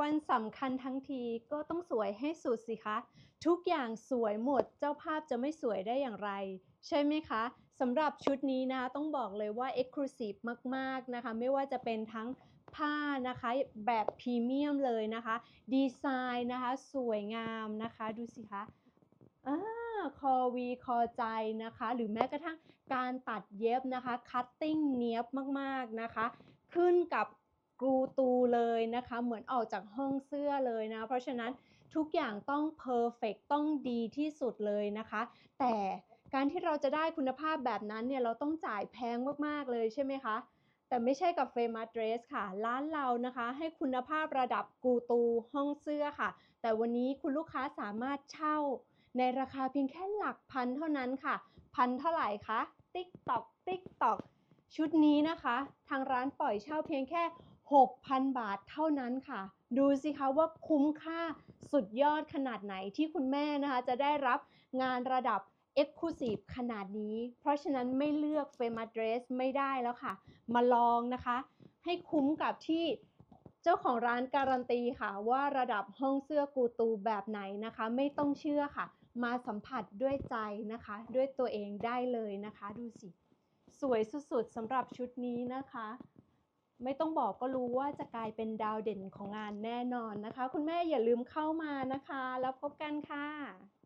วันสำคัญทั้งทีก็ต้องสวยให้สุดสิคะ ทุกอย่างสวยหมดเจ้าภาพจะไม่สวยได้อย่างไร ใช่ไหมคะสำหรับชุดนี้นะคะต้องบอกเลยว่า Exclusive มาก ๆ นะคะ ไม่ว่าจะเป็นทั้งผ้านะคะแบบพรีเมียมเลยนะคะ ดีไซน์นะคะ สวยงามนะคะ ดูสิคะอาคอวีคอใจนะคะ หรือแม้กระทั่งการตัดเย็บนะคะ คัตติ้งเนียบมาก ๆ นะคะ ขึ้นกับ กรูตูเลยนะคะ เหมือนออกจากห้องเสื้อเลยนะ เพราะฉะนั้นทุกอย่างต้องเพอร์เฟกต้องดีที่สุดเลยนะคะ แต่การที่เราจะได้คุณภาพแบบนั้นเนี่ยเราต้องจ่ายแพงมาก ๆ เลยใช่ไหมคะ แต่ไม่ใช่กับ Famous Dress ค่ะ ร้านเรานะคะ ให้คุณภาพระดับกูตูห้องเสื้อค่ะ แต่วันนี้คุณลูกค้าสามารถเช่า ในราคาเพียงแค่หลักพันเท่านั้นค่ะ พันเท่าไหร่คะ TikTok TikTok ชุดนี้นะคะ ทางร้านปล่อยเช่าเพียงแค่ 6,000 บาทเท่านั้นค่ะ ดูสิคะว่าคุ้มค่าสุดยอดขนาดไหนที่คุณแม่นะคะ จะได้รับงานระดับ Exclusive ขนาดนี้ เพราะฉะนั้นไม่เลือก Famous Dress ไม่ได้แล้วค่ะ มาลองนะคะ ให้คุ้มกับที่เจ้าของร้านการันตีค่ะ ว่าระดับห้องเสื้อกูตูแบบไหนนะคะ ไม่ต้องเชื่อค่ะ มาสัมผัสด้วยใจนะคะ ด้วยตัวเองได้เลยนะคะ ดูสิ สวยสุดๆสำหรับชุดนี้นะคะ ไม่ต้องบอกก็รู้ว่าจะกลายเป็นดาวเด่นของงานแน่นอนนะคะ คุณแม่อย่าลืมเข้ามานะคะ แล้วพบกันค่ะ